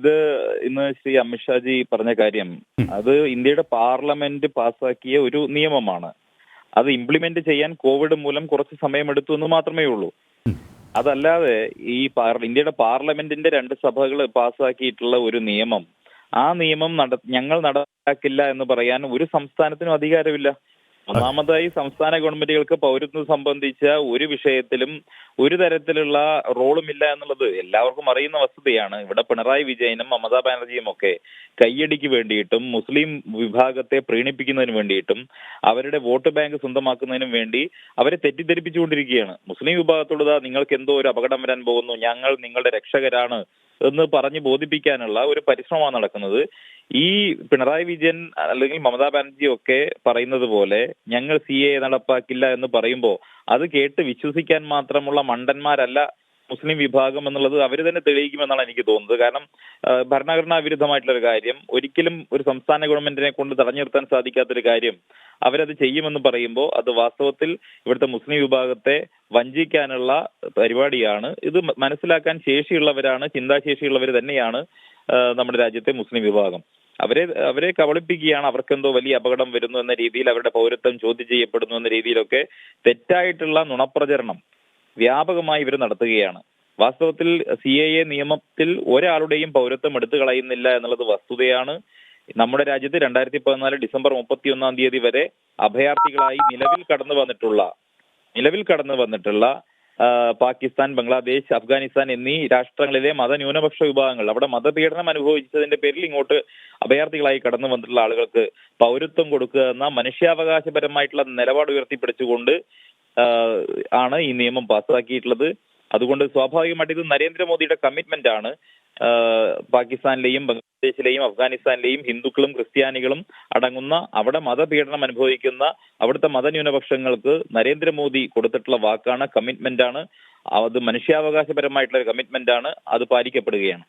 ഇത് ഇന്ന് ശ്രീ അമിത്ഷാജി പറഞ്ഞ കാര്യം അത് ഇന്ത്യയുടെ പാർലമെന്റ് പാസാക്കിയ ഒരു നിയമമാണ്. അത് ഇംപ്ലിമെന്റ് ചെയ്യാൻ കോവിഡ് മൂലം കുറച്ച് സമയമെടുത്തു എന്ന് മാത്രമേ ഉള്ളൂ. അതല്ലാതെ ഈ ഇന്ത്യയുടെ പാർലമെന്റിന്റെ രണ്ട് സഭകൾ പാസാക്കിയിട്ടുള്ള ഒരു നിയമം ആ നിയമം നട ഞങ്ങൾ നടപ്പാക്കില്ല എന്ന് പറയാൻ ഒരു സംസ്ഥാനത്തിനും അധികാരമില്ല. ഒന്നാമതായി സംസ്ഥാന ഗവൺമെന്റുകൾക്ക് പൗരത്വം സംബന്ധിച്ച ഒരു വിഷയത്തിലും ഒരു തരത്തിലുള്ള റോളുമില്ല എന്നുള്ളത് എല്ലാവർക്കും അറിയുന്ന വസ്തുതയാണ്. ഇവിടെ പിണറായി വിജയനും മമതാ ബാനർജിയും ഒക്കെ കയ്യടിക്ക് വേണ്ടിയിട്ടും മുസ്ലിം വിഭാഗത്തെ പ്രീണിപ്പിക്കുന്നതിന് വേണ്ടിയിട്ടും അവരുടെ വോട്ട് ബാങ്ക് സ്വന്തമാക്കുന്നതിനും വേണ്ടി അവരെ തെറ്റിദ്ധരിപ്പിച്ചുകൊണ്ടിരിക്കുകയാണ്. മുസ്ലിം വിഭാഗത്തോട് നിങ്ങൾക്ക് എന്തോ ഒരു അപകടം വരാൻ പോകുന്നു. ഞങ്ങൾ നിങ്ങളുടെ രക്ഷകരാണ് എന്ന് പറഞ്ഞ് ബോധിപ്പിക്കാനുള്ള ഒരു പരിശ്രമമാണ് നടക്കുന്നത്. ഈ പിണറായി വിജയൻ അല്ലെങ്കിൽ മമതാ ബാനർജി ഒക്കെ പറയുന്നത് പോലെ ഞങ്ങൾ സി എ നടപ്പാക്കില്ല എന്ന് പറയുമ്പോൾ അത് കേട്ട് വിശ്വസിക്കാൻ മാത്രമുള്ള മണ്ടന്മാരല്ല മുസ്ലിം വിഭാഗം എന്നുള്ളത് അവർ തന്നെ തെളിയിക്കുമെന്നാണ് എനിക്ക് തോന്നുന്നത്. കാരണം ഭരണഘടനാ വിരുദ്ധമായിട്ടുള്ള ഒരു കാര്യം. ഒരിക്കലും ഒരു സംസ്ഥാന ഗവൺമെന്റിനെ കൊണ്ട് തടഞ്ഞു നിർത്താൻ സാധിക്കാത്തൊരു കാര്യം അവരത് ചെയ്യുമെന്ന് പറയുമ്പോൾ അത് വാസ്തവത്തിൽ ഇവിടുത്തെ മുസ്ലിം വിഭാഗത്തെ വഞ്ചിക്കാനുള്ള പരിപാടിയാണ്. ഇത് മനസ്സിലാക്കാൻ ശേഷിയുള്ളവരാണ് ചിന്താശേഷിയുള്ളവർ തന്നെയാണ് നമ്മുടെ രാജ്യത്തെ മുസ്ലിം വിഭാഗം. അവരെ അവരെ കബളിപ്പിക്കുകയാണ് അവർക്കെന്തോ വലിയ അപകടം വരുന്നു എന്ന രീതിയിൽ അവരുടെ പൗരത്വം ചോദ്യം ചെയ്യപ്പെടുന്നു എന്ന രീതിയിലൊക്കെ തെറ്റായിട്ടുള്ള നുണപ്രചരണം വ്യാപകമായി ഇവർ നടത്തുകയാണ്. വാസ്തവത്തിൽ സി എ എ നിയമത്തിൽ ഒരാളുടെയും പൗരത്വം എടുത്തു കളയുന്നില്ല എന്നുള്ളത് വസ്തുതയാണ്. നമ്മുടെ രാജ്യത്ത് രണ്ടായിരത്തി പതിനാല് ഡിസംബർ മുപ്പത്തി ഒന്നാം തീയതി വരെ അഭയാർത്ഥികളായി നിലവിൽ കടന്നു വന്നിട്ടുള്ള നിലവിൽ കടന്നു വന്നിട്ടുള്ള പാകിസ്ഥാൻ ബംഗ്ലാദേശ് അഫ്ഗാനിസ്ഥാൻ എന്നീ രാഷ്ട്രങ്ങളിലെ മതന്യൂനപക്ഷ വിഭാഗങ്ങൾ അവിടെ മതപീഡനം അനുഭവിച്ചതിന്റെ പേരിൽ ഇങ്ങോട്ട് അഭയാർത്ഥികളായി കടന്നു വന്നിട്ടുള്ള ആളുകൾക്ക് പൗരത്വം കൊടുക്കുക എന്ന മനുഷ്യാവകാശപരമായിട്ടുള്ള നിലപാട് ഉയർത്തിപ്പിടിച്ചുകൊണ്ട് ആണ് ഈ നിയമം പാസ്സാക്കിയിട്ടുള്ളത്. അതുകൊണ്ട് സ്വാഭാവികമായിട്ട് ഇത് നരേന്ദ്രമോദിയുടെ കമ്മിറ്റ്മെന്റ് ആണ് പാകിസ്ഥാനിലെയും ബംഗ്ലാദേശിലെയും അഫ്ഗാനിസ്ഥാനിലെയും ഹിന്ദുക്കളും ക്രിസ്ത്യാനികളും അടങ്ങുന്ന അവിടെ മതപീഡനം അനുഭവിക്കുന്ന അവിടുത്തെ മതന്യൂനപക്ഷങ്ങൾക്ക് നരേന്ദ്രമോദി കൊടുത്തിട്ടുള്ള വാക്കാണ് കമ്മിറ്റ്മെന്റ് ആണ് അത് മനുഷ്യാവകാശപരമായിട്ടുള്ള ഒരു കമ്മിറ്റ്മെന്റ് ആണ് അത് പാലിക്കപ്പെടുകയാണ്.